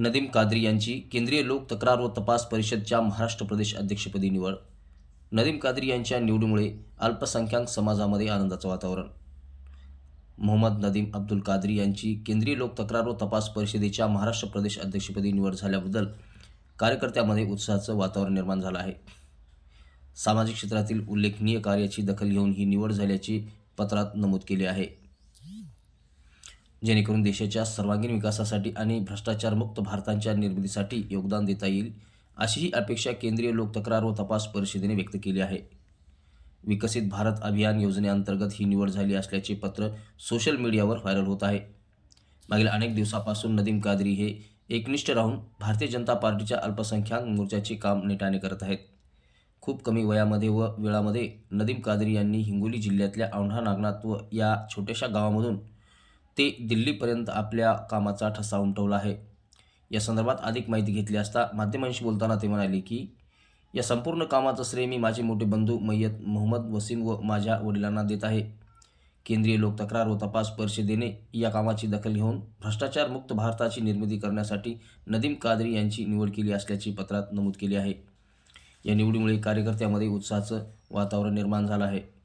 नदीम कादरी यांची केंद्रीय लोक तक्रार व तपास परिषदच्या महाराष्ट्र प्रदेश अध्यक्षपदी निवड. नदीम कादरी यांच्या निवडीमुळे अल्पसंख्याक समाजामध्ये आनंदाचं वातावरण. मोहम्मद नदीम अब्दुल कादरी यांची केंद्रीय लोक तक्रार व तपास परिषदेच्या महाराष्ट्र प्रदेश अध्यक्षपदी निवड झाल्याबद्दल कार्यकर्त्यामध्ये उत्साहाचं वातावरण निर्माण झालं आहे. सामाजिक क्षेत्रातील उल्लेखनीय कार्याची दखल घेऊन ही निवड झाल्याची पत्रात नमूद केले आहे. जेणेकरून देशाच्या सर्वांगीण विकासासाठी आणि भ्रष्टाचारमुक्त भारताच्या निर्मितीसाठी योगदान देता येईल अशी ही अपेक्षा केंद्रीय लोक तक्रार व तपास परिषदेने व्यक्त केली आहे. विकसित भारत अभियान योजनेअंतर्गत ही निवड झाली असल्याचे पत्र सोशल मीडियावर व्हायरल होत आहे. मागील अनेक दिवसापासून नदीम कादरी हे एकनिष्ठ राहून भारतीय जनता पार्टीच्या अल्पसंख्याक मोर्चाचे काम नेटाने करत आहेत. खूप कमी वयामध्ये व वेळामध्ये नदीम कादरी यांनी हिंगोली जिल्ह्यातल्या औंढा नागनाथ व या छोट्याशा गावामधून ते दिल्लीपर्यंत आपल्या कामाचा ठसा उमटवला आहे. या संदर्भात अधिक माहिती घेतली असता माध्यमांशी बोलताना ते म्हणाले की या संपूर्ण कामाचं श्रेय मी माझे मोठे बंधू मय्यत मोहम्मद वसीम व माझ्या वडिलांना देत आहे. केंद्रीय लोक तक्रार व तपास परिषदेने या कामाची दखल घेऊन भ्रष्टाचारमुक्त भारताची निर्मिती करण्यासाठी नदीम कादरी यांची निवड केली असल्याची पत्रात नमूद केली आहे. या निवडीमुळे कार्यकर्त्यामध्ये उत्साहाचं वातावरण निर्माण झालं आहे.